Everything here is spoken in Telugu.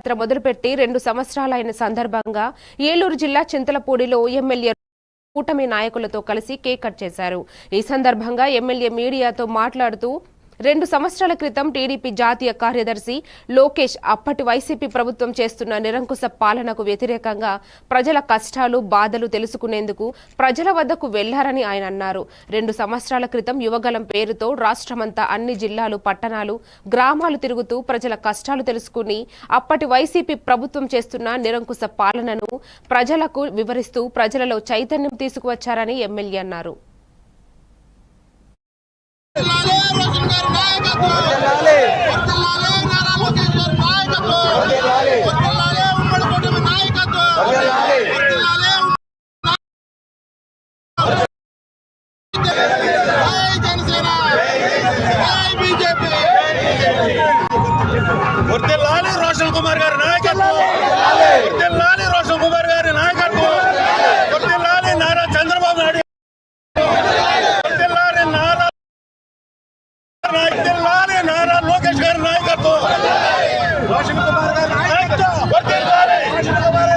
యాత్ర మొదలుపెట్టి రెండు సంవత్సరాలైన సందర్భంగా ఏలూరు జిల్లా చింతలపూడిలో ఎమ్మెల్యే కూటమి నాయకులతో కలిసి కేక్ కట్ చేశారు. ఈ సందర్భంగా ఎమ్మెల్యే మీడియాతో మాట్లాడుతూ రెండు సంవత్సరాల క్రితం టీడీపీ జాతీయ కార్యదర్శి లోకేష్ అప్పటి వైసీపీ ప్రభుత్వం చేస్తున్న నిరంకుశ పాలనకు వ్యతిరేకంగా ప్రజల కష్టాలు బాధలు తెలుసుకునేందుకు ప్రజల వద్దకు వెళ్ళారని ఆయన అన్నారు. రెండు సంవత్సరాల క్రితం యువగలం పేరుతో రాష్ట్రమంతా అన్ని జిల్లాలు పట్టణాలు గ్రామాలు తిరుగుతూ ప్రజల కష్టాలు తెలుసుకుని అప్పటి వైసీపీ ప్రభుత్వం చేస్తున్న నిరంకుశ పాలనను ప్రజలకు వివరిస్తూ ప్రజలలో చైతన్యం తీసుకువచ్చారని ఎమ్మెల్యే అన్నారు. జై జనసేన జై బీజేపీ వర్తిల్లాలి రోషన్ కుమార్ గారి నాయకత్వం వర్తిల్లాలి రోషన్ కుమార్ గారి నాయకత్వం వర్తిల్లాలి నారా చంద్రబాబు నాయుడు వర్తిల్లాలి నారా వర్తిల్లాలి నారా లోకేష్ గారి నాయకత్వం రోషన్ కుమార్